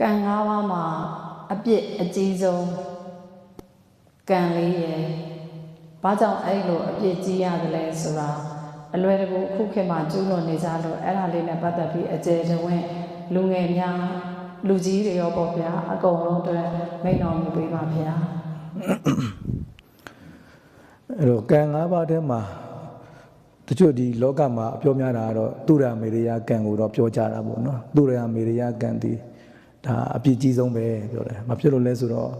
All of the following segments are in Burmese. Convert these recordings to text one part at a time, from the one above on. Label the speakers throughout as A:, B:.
A: ကံ၅ပါးမှာအပြစ်အကြီးဆုံးကံလေးရယ်ဘာကြောင့်အဲ့လိုအပြစ်ကြီးရတယ်လဲဆိုတာအလွယ်တကူအခုခေတ်မှာကျူးလွန်နေကြလို့အဲ့ဒါလေးနဲ့ပတ်သက်ပြီးအကျယ်တဝင့်လူငယ်များလူကြီးတွေရောပေါ့ဗျာအကုန်လုံးအတွက်မိန့်တော်မူပေးပါဗျာ
B: အဲ့တော့ကံ၅ပါးထဲမှာတချို့ဒီလောကမှာအပြောများတာကတော့သူရမေရိယကံကိုတော့ပြောကြတာပေါ့နော်သူရမေရိယကံဒီ ဒါအပြစ်ကြီးဆုံးပဲပြောတယ်မဖြစ်လို့လဲဆိုတော့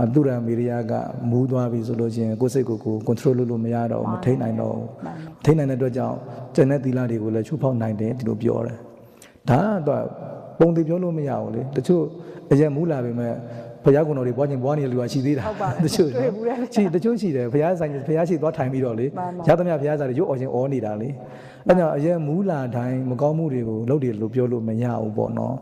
B: အသူရမေရိယကမူးသွားပြီဆိုလို့ချင်းကိုယ်စိတ်ကိုယ်ကို control လုပ်လို့မရတော့ဘူးမထိန်နိုင်တော့ဘူးမထိန်နိုင်တဲ့အတွက်ကြောင့်ကျန်တဲ့သီလတွေကိုလည်းချုပ်ဖောက်နိုင်တယ်ဒီလိုပြောတယ်ဒါကတော့ပုံသေးပြောလို့မရဘူးလေတချို့အရင်မူးလာပေမဲ့ဘုရားကုံတော်တွေပွားခြင်းပွားနေတဲ့လူကရှိသေးတာ
A: ဟုတ်ပါတယ်
B: တချို့
A: တွေ့ဘူးတယ်
B: ရှိတချို့ရှိတယ်ဘုရားဆိုင်ဘုရားရှိသွားထိုင်ပြီးတော့လေ
A: မှန်ပါ
B: ရသမျှဘုရားစာတွေရုပ်အော်ခြင်းအော်နေတာလေအဲကြောင့်အရင်မူးလာတိုင်းမကောင်းမှုတွေကိုလုပ်တယ်လို့ပြောလို့မရဘူးပေါ့နော်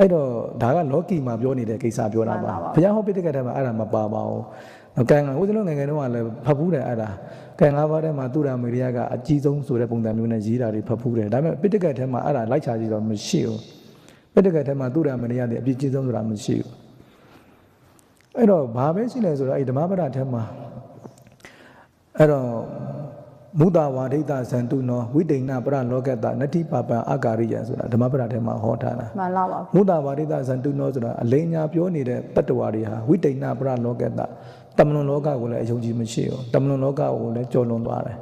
B: အဲ့တော့ဒါကလောကီမှာပြောနေတဲ့ကိစ္စပြောတာပါဘုရားဟောပိဋကတ်ထဲမှာအဲ့ဒါမပါပါဘူးကံကဟိုစလုံးငယ်ငယ်တုန်းကလည်းဖတ်ဖူးတယ်အဲ့ဒါကံ၅ပါးထဲမှာသူရမေရိယကအကြီးဆုံးဆိုတဲ့ပုံစံမျိုးနဲ့ရေးတာတွေဖတ်ဖူးတယ်ဒါပေမဲ့ပိဋကတ်ထဲမှာအဲ့ဒါလိုက်ချကြည့်တော့မရှိဘူးပိဋကတ်ထဲမှာသူရမေရိယတဲ့အပြည့်ကြီးဆုံးဆိုတာမရှိဘူးအဲ့တော့ဘာပဲရှိလဲဆိုတော့အဲ့ဓမ္မပဒထဲမှာအဲ့တော့ မုဒ္ဒဝါဒိတဇန္တုနောဝိတိဏပရလောကတနတ္တိပပံအာကာရိယဆိုတာဓမ္မပဒထဲမှာဟောထားတာ
A: မှန်လားပါ
B: မုဒ္ဒဝါဒိတဇန္တုနောဆိုတာအလိညာပြောနေတဲ့တတ္တဝါတွေဟာဝိတိဏပရလောကတတမလွန်လောကကိုလည်းအယုံကြည်မရှိဘူးတမလွန်လောကကိုလည်းကြော်လွန်သွားတယ်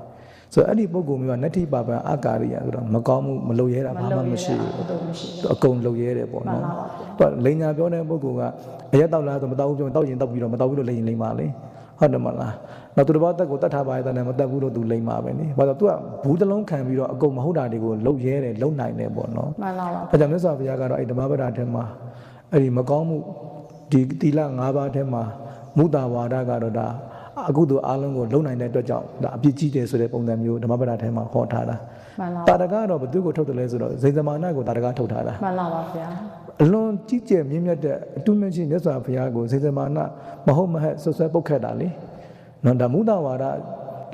B: ဆိုတော့အဲ့ဒီပုဂ္ဂိုလ်မျိုးကနတ္တိပပံအာကာရိယဆိုတော့မကောင်းမှုမလုပ်ရဲတာဘာမှမရှိဘူး
A: ဘူးတော့မရှိ
B: သူအကုန်လုပ်ရဲတယ်ပေါ့နော်
A: မှန်ပါပါ
B: သူကလိန်ညာပြောတဲ့ပုဂ္ဂိုလ်ကအရက်တောက်လားဆိုမတောက်ဘူးပြောရင်တောက်ရင်တောက်ပြီးတော့မတောက်ဘူးလို့လိန်ရင်လိန်ပါလေ ဟုတ်တယ်မလားနောက်သူတစ်ပါးတက်ကိုတတ်ထားပါရဲ့တည်းမတက်ဘူးလို့သူလိန်ပါပဲနိဘာလို့သူကဘူးတစ်လုံးခံပြီးတော့အကုန်မဟုတ်တာတွေကိုလှုပ်ရဲတယ်လှုပ်နိုင်တယ်ပေါ့နော်
A: မှန်လားပါ
B: အဲကြောင့်မြတ်စွာဘုရားကတော့အဲ့ဓမ္မပဒထဲမှာအဲ့ဒီမကောင်းမှုဒီတီလ၅ပါးထဲမှာမုဒ္ဒဝါဒကတော့ဒါအခုသူအားလုံးကိုလုံနိုင်တဲ့အတွက်ကြောင့်ဒါအပြစ်ကြီးတယ်ဆိုတဲ့ပုံစံမျိုးဓမ္မပဒထဲမှာဟောထားတာ
A: မှန်လား
B: တာရကတော့ဘသူကိုထုတ်တယ်လဲဆိုတော့ဇိန်သမဏကိုတာရကထုတ်ထားတာ
A: မှန်လားပါဗျာ
B: အလွန်ကြီးကျယ်မြင့်မြတ်တဲ့အတုမင်းချင်းမြတ်စွာဘုရားကိုဇိန်သမဏမဟုတ်မဟဲ့ဆွဆွဲပုတ်ခတ်တာလေနော်ဒါမုဒ္ဒဝါဒ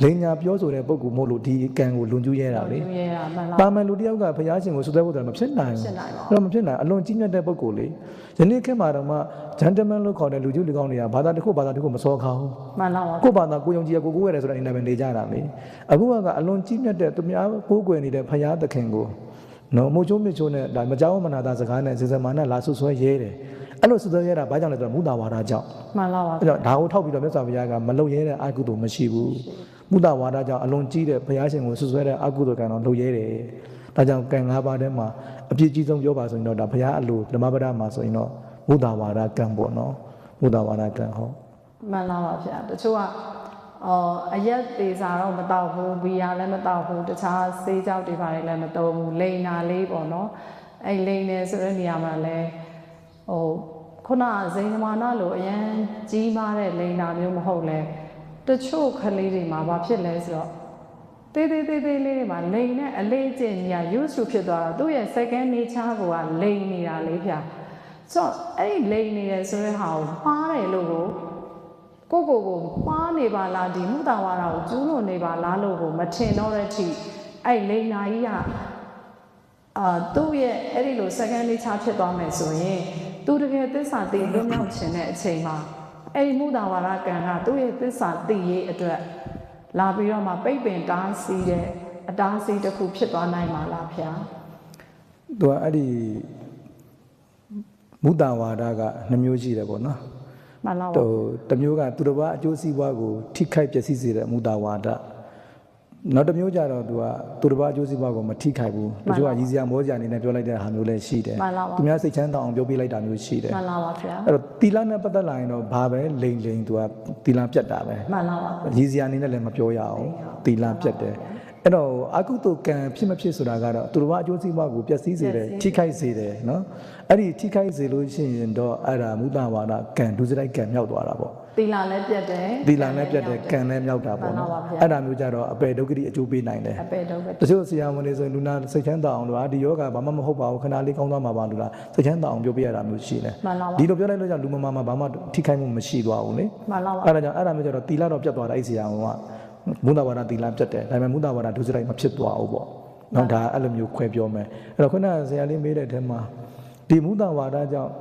B: လိန်ညာပြောဆိုတဲ့ပုဂ္ဂိုလ်မို့လို့ဒီကံကိုလွန်ကျူးရဲတာလေ
A: သူရဲ့မှန်လား
B: ပါမန်လူတယောက်ကဘုရားရှင်ကိုဆွဆွဲဖို့တယ်မဖြစ်နိုင်
A: ဖြစ်
B: ဘူး
A: နိုင်ပါ
B: အဲ့တော့မဖြစ်နိုင်အလွန်ကြီးမြတ်တဲ့ပုဂ္ဂိုလ်လေယနေ့ခေတ်မှာတော့မှဂျန်တမန်လို့ခေါ်တဲ့လူကြီးလူကောင်းတွေကဘာသာတစ်ခုဘာသာတစ်ခုမစောခေါင်း
A: မှန်လားပါ
B: ကိုယ့်ဘာသာကိုယ်ယုံကြည်ရကိုယ်ကိုယ်ရတယ်ဆိုတဲ့အနေနဲ့ပဲနေကြတာလေအခုကအလွန်ကြီးမြတ်တဲ့သူများကိုးကွယ်နေတဲ့ဘုရားသခင်ကိုနော်မိုးချိုးမြချိုးနဲ့ဒါမကြောက်မနာတာစကားနဲ့စေစမာနဲ့လာဆွဆွဲရဲတယ်အဲ့လိုဆွဆွဲရဲတာဘာကြောင့်လဲဆိုတော့မုဒ္ဒဝါဒကြောင့်
A: မှန်လားပါ
B: အဲ့တော့ဒါကိုထောက်ပြီးတော့မြတ်စွာဘုရားကမလုံရဲတဲ့အကုသိုလ်မရှိဘူး မုဒ္ဒဝါဒကြောင့်အလွန်ကြီးတဲ့ဘုရားရှင်ကိုဆွဆွဲတဲ့အကုသိုလ်ကံတော့လုံရဲတယ်ဒါကြောင့်ကံ၅ပါးထဲမှာအပြည့်ကြီးဆုံးပြောပါဆိုရင်တော့ဒါဘုရားအလိုဓမ္မပဒမှာဆိုရင်တော့မုဒ္ဒဝါဒကံပေါ့နော်မုဒ္ဒဝါဒကံဟုတ်
A: မှန်လားပါဗျာတချို့ကအော်အရက်သေးစာတော့မတော့ဘူးဘီယာလည်းမတော့ဘူးတခြားဆေးကြောက်တွေပါတယ်လည်းမတော့ဘူးလိန်နာလေးပေါ့နော်အဲ့လိန်နေဆိုတဲ့နေရာမှာလည်းဟိုခုနဇိန်သမာနလိုအရန်ကြီးမားတဲ့လိန်နာမျိုးမဟုတ်လဲ တချို့ကလေးတွေမှာဘာဖြစ်လဲဆိုတော့တေးသေးသေးသေးလေးတွေမှာလိန်နဲ့အလေးကျင့်ကြီးက use to ဖြစ်သွားတော့သူ့ရဲ့ second nature ကိုကလိန်နေတာလေးဗျာဆိုတော့အဲ့ဒီလိန်နေတယ်ဆိုတဲ့ဟာကိုမှားတယ်လို့ကိုကိုကိုကိုမှားနေပါလားဒီမုဒ္ဒဝါဒကိုကျူးလွန်နေပါလားလို့ကိုမထင်တော့တဲ့အထိအဲ့လိန်နာကြီးကအာသူ့ရဲ့အဲ့ဒီလို second nature ဖြစ်သွားမယ်ဆိုရင်သူတကယ်သစ္စာသိလွတ်မြောက်ခြင်းတဲ့အချိန်မှာ အဲ့ဒီမုဒ္ဒဝါဒကံကသူ့ရဲ့သစ္စာသိရေးအတွက်လာပြီးတော့မှပိတ်ပင်တားဆီးတဲ့အတားဆီးတစ်ခုဖြစ်သွားနိုင်မှာလားဗျာ
B: သူကအဲ့ဒီမုဒ္ဒဝါဒကနှမျိုးရှိတယ်ပေါ့နော်
A: မှန်လား
B: ဟိုတစ်မျိုးကသူတစ်ပါးအကျိုးစီးပွားကိုထိခိုက်ပျက်စီးစေတဲ့မုဒ္ဒဝါဒ နောက်တစ်မျိုးကြတော့သူကသူတစ်ပါးအကျိုးစီးပွားကိုမထိခိုက်ဘူးတချို့ကရည်စရာမောစရာအနေနဲ့ပြောလိုက်တဲ့ဟာမျိုးလည်းရှိတယ်
A: မှန်လားပါ
B: သူများစိတ်ချမ်းသာအောင်ပြောပြလိုက်တာမျိုးရှိတယ်
A: မှန်လားပါဗျာ
B: အဲ့တော့တီလာနဲ့ပတ်သက်လာရင်တော့ဘာပဲလိန်လိန်သူကတီလာပြတ်တာပဲ
A: မှန်လားပါ
B: ရည်စရာအနေနဲ့လည်းမပြောရအောင်တီလာပြတ်တယ် အဲ့တော့အကုသိုလ်ကံဖြစ်မဖြစ်ဆိုတာကတော့သူတို့ဘာအကျိုးစီးပွားကိုပျက်စီးစေတယ်ထိခိုက်စေတယ်နော်အဲ့ဒီထိခိုက်စေလို့ရှိရင်တော့အဲ့ဒါမုဒ္ဒဝါဒကံဒုစရိုက်ကံမြောက်သွားတာပေါ့
A: သီလာလည်းပြတ်တယ်
B: သီလနဲ့ပြတ်တဲ့ကံနဲ့မြောက်တာပေါ့နော်
A: မှန်ပါဗျာ
B: အဲ့ဒါမျိုးကြတော့အပေဒုက္ခတိအကျိုးပေးနိုင်တယ်
A: အပေတော့ပဲ
B: တချို့ဆရာဝန်တွေဆိုရင်လူနာစိတ်ချမ်းသာအောင်လို့အာဒီယောဂဘာမှမဟုတ်ပါဘူးခဏလေးကောင်းသွားမှာပါလို့လားစိတ်ချမ်းသာအောင်ပြောပြရတာမျိုးရှိတယ်
A: မှန်လားပါ
B: ဒီလိုပြောလိုက်လို့ကြောင့်လူမမာမှာဘာမှထိခိုက်မှုမရှိသွားဘူးလေ
A: မှန်လားပါ
B: အဲ့ဒါကြောင့်အဲ့ဒါမျိုးကျတော့တီလာတော့ပြတ်သွားတာအဲ့ဆရာဝန်က မုဒ္ဒဝါဒတီလာပြတ်တယ်ဒါပေမဲ့မုဒ္ဒဝါဒဒုစရိုက်မဖြစ်သွားဘူးပေါ့နော်ဒါအဲ့လိုမျိုးခွဲပြောမယ်အဲ့တော့ခုနကဆရာလေးမေးတဲ့အထက်မှာဒီမုဒ္ဒဝါဒကြောင့်